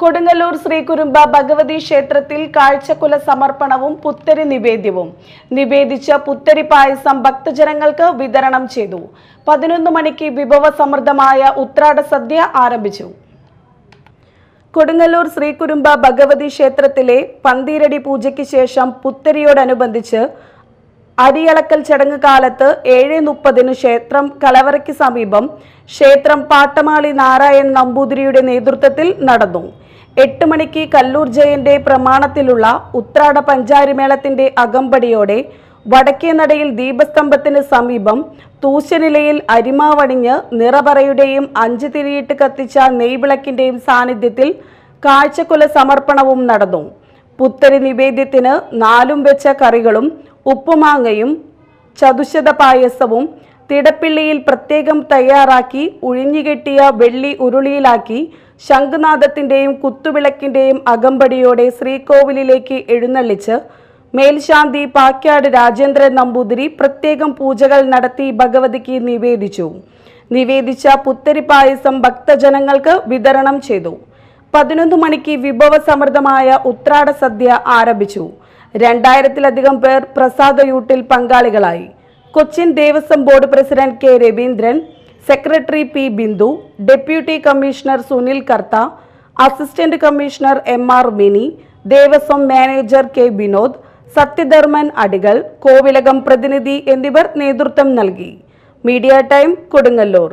കൊടുങ്ങല്ലൂർ ശ്രീകുരുമ്പ ഭഗവതി ക്ഷേത്രത്തിൽ കാഴ്ചക്കുല സമർപ്പണവും പുത്തരി നിവേദ്യവും. നിവേദിച്ച പുത്തരി പായസം ഭക്തജനങ്ങൾക്ക് വിതരണം ചെയ്തു. പതിനൊന്ന് മണിക്ക് വിഭവ സമൃദ്ധമായ ഉത്രാട സദ്യ ആരംഭിച്ചു. കൊടുങ്ങല്ലൂർ ശ്രീകുരുമ്പ ഭഗവതി ക്ഷേത്രത്തിലെ പന്തീരടി പൂജയ്ക്ക് ശേഷം പുത്തരിയോടനുബന്ധിച്ച് അരിയളക്കൽ ചടങ്ങ് കാലത്ത് ഏഴ് മുപ്പതിന് ക്ഷേത്രം കലവറയ്ക്ക് സമീപം ക്ഷേത്രം പാട്ടമാളി നാരായൺ നമ്പൂതിരിയുടെ നേതൃത്വത്തിൽ നടന്നു. എട്ട് മണിക്ക് കല്ലൂർ ജയന്റെ പ്രമാണത്തിലുള്ള ഉത്രാട പഞ്ചാരിമേളത്തിന്റെ അകമ്പടിയോടെ വടക്കേ നടയിൽ ദീപസ്തംഭത്തിന് സമീപം തൂശനിലയിൽ അരിമാവണിഞ്ഞ് നിറപറയുടെയും അഞ്ച് തിരിയിട്ട് കത്തിച്ച നെയ്വിളക്കിന്റെയും സാന്നിധ്യത്തിൽ കാഴ്ചക്കുല സമർപ്പണവും നടന്നു. പുത്തരി നിവേദ്യത്തിന് നാലും വെച്ച കറികളും ഉപ്പുമാങ്ങയും ചതുശത പായസവും തിടപ്പിള്ളിയിൽ പ്രത്യേകം തയ്യാറാക്കി ഉഴിഞ്ഞുകെട്ടിയ വെള്ളി ഉരുളിയിലാക്കി ശംഖുനാഥത്തിന്റെയും കുത്തുവിളക്കിന്റെയും അകമ്പടിയോടെ ശ്രീകോവിലിലേക്ക് എഴുന്നള്ളിച്ച് മേൽശാന്തി പാക്യാട് രാജേന്ദ്രൻ നമ്പൂതിരി പ്രത്യേകം പൂജകൾ നടത്തി ഭഗവതിക്ക് നിവേദിച്ചു. നിവേദിച്ച പുത്തരി പായസം ഭക്തജനങ്ങൾക്ക് വിതരണം ചെയ്തു. പതിനൊന്ന് മണിക്ക് വിഭവസമൃദ്ധമായ ഉത്രാട സദ്യ ആരംഭിച്ചു. രണ്ടായിരത്തിലധികം പേർ പ്രസാദയൂട്ടിൽ പങ്കാളികളായി. Cochin Devaswom board president K Raveendran secretary P Bindu deputy commissioner Sunil Kartha assistant commissioner M R Mini Devaswom manager K Vinod Sathyadharman Adikal Kovilakam പ്രതിനിധി എന്നിവർ നേതൃത്വം നൽകി. Media time Kodungallur.